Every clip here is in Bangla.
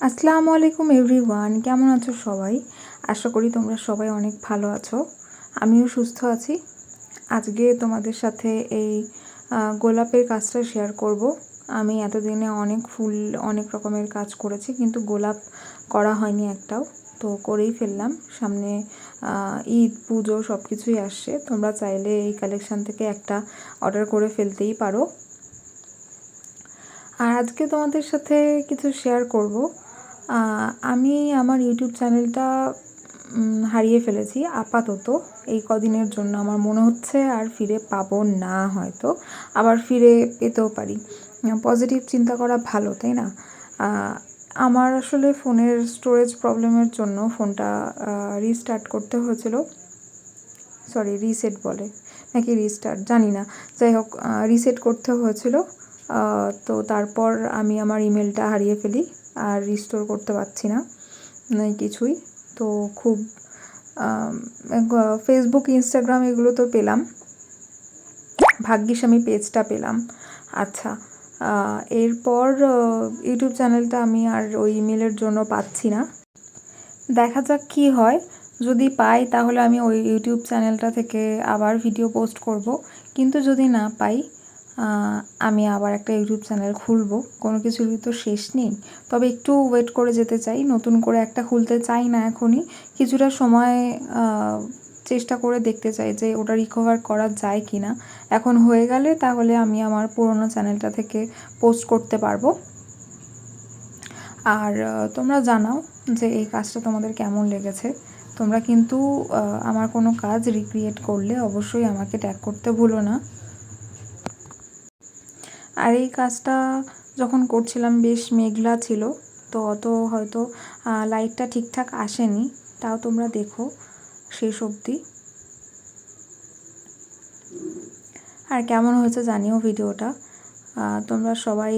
আসসালামু আলাইকুম এভরিওয়ান, কেমন আছো সবাই? আশা করি তোমরা সবাই অনেক ভালো আছো। আমিও সুস্থ আছি। আজকে তোমাদের সাথে এই গোলাপের কাজটা শেয়ার করব। আমি এতদিনে অনেক ফুল, অনেক রকমের কাজ করেছি, কিন্তু গোলাপ করা হয়নি একটাও। তো করেই ফেললাম। সামনে ঈদ, পুজো সব কিছুই আসছে। তোমরা চাইলে এই কালেকশান থেকে একটা অর্ডার করে ফেলতেই পারো। আর আজকে তোমাদের সাথে কিছু শেয়ার করব। আমি আমার ইউটিউব চ্যানেলটা হারিয়ে ফেলেছি আপাতত। এই কদিনের জন্য আমার মনে হচ্ছে আর ফিরে পাবো না হয়তো। আবার ফিরে পেতেও পারি। পজিটিভ চিন্তা করা ভালো, তাই না? আমার আসলে ফোনের স্টোরেজ প্রবলেমের জন্য ফোনটা রিস্টার্ট করতে হয়েছিল। সরি রিসেট বলে। নাকি রিস্টার্ট জানি না। যাই হোক রিসেট করতে হয়েছিল। তো তারপর আমি আমার ইমেলটা হারিয়ে ফেলি আর রিস্টোর করতে পারছি না কিছুই। তো খুব ফেসবুক ইনস্টাগ্রাম এগুলো তো পেলাম। ভাগ্যিস আমি পেজটা পেলাম। আচ্ছা এরপর ইউটিউব চ্যানেলটা আমি আর ওই ইমেলের জন্য পাচ্ছি না। দেখা যাক কি হয়। যদি পাই তাহলে আমি ওই ইউটিউব চ্যানেলটা থেকে আবার ভিডিও পোস্ট করব। কিন্তু যদি না পাই আমি আবার একটা ইউটিউব চ্যানেল খুলবো। কোনো কিছুরই তো শেষ নেই। তবে একটু ওয়েট করে যেতে চাই। নতুন করে একটা খুলতে চাই না এখনই। কিছুটা সময় চেষ্টা করে দেখতে চাই যে ওটা রিকভার করা যায় কি না এখন হয়ে গেলে তাহলে আমি আমার পুরোনো চ্যানেলটা থেকে পোস্ট করতে পারব। আর তোমরা জানাও যে এই কাজটা তোমাদের কেমন লেগেছে। তোমরা কিন্তু আমার কোনো কাজ রিক্রিয়েট করলে অবশ্যই আমাকে ট্যাগ করতে ভুলো না। আর এই কাজটা যখন করছিলাম, বেশ মেঘলা ছিল। তো অত হয়তো লাইটটা ঠিকঠাক আসেনি। তাও তোমরা দেখো শেষ অবধি। আর কেমন হয়েছে জানিও ভিডিওটা। তোমরা সবাই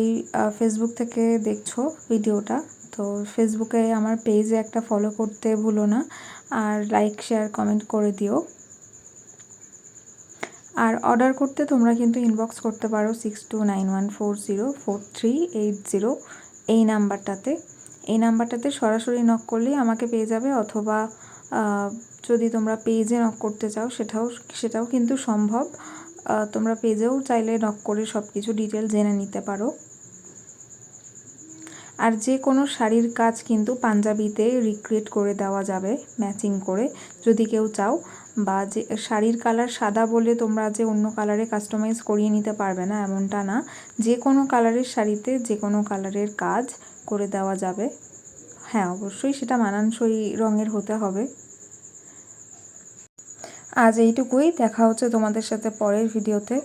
ফেসবুক থেকে দেখছ ভিডিওটা। তো ফেসবুকে আমার পেজে একটা ফলো করতে ভুলো না। আর লাইক শেয়ার কমেন্ট করে দিও। আর অর্ডার করতে তোমরা কিন্তু ইনবক্স করতে পারো six two nine one four zero four three eight zero এই নাম্বারটাতে। এই নাম্বারটাতে সরাসরি নক করলেই আমাকে পেয়ে যাবে অথবা যদি তোমরা পেজে নক করতে চাও সেটাও সেটাও কিন্তু সম্ভব। তোমরা পেজেও চাইলে নক করে সব কিছু ডিটেল জেনে নিতে পারো। আর যে কোনো শাড়ির কাজ কিন্তু পাঞ্জাবিতে রিক্রিয়েট করে দেওয়া যাবে ম্যাচিং করে। যদি কেউ চাও বা যে শাড়ির কালার সাদা বলে তোমরা যে অন্য কালারে কাস্টমাইজ করিয়ে নিতে পারবে না, এমনটা না। যে কোনো কালারের শাড়িতে যে কোনো কালারের কাজ করে দেওয়া যাবে। হ্যাঁ অবশ্যই সেটা মানানসই রঙের হতে হবে। আজ এইটুকুই। দেখা হচ্ছে তোমাদের সাথে পরের ভিডিওতে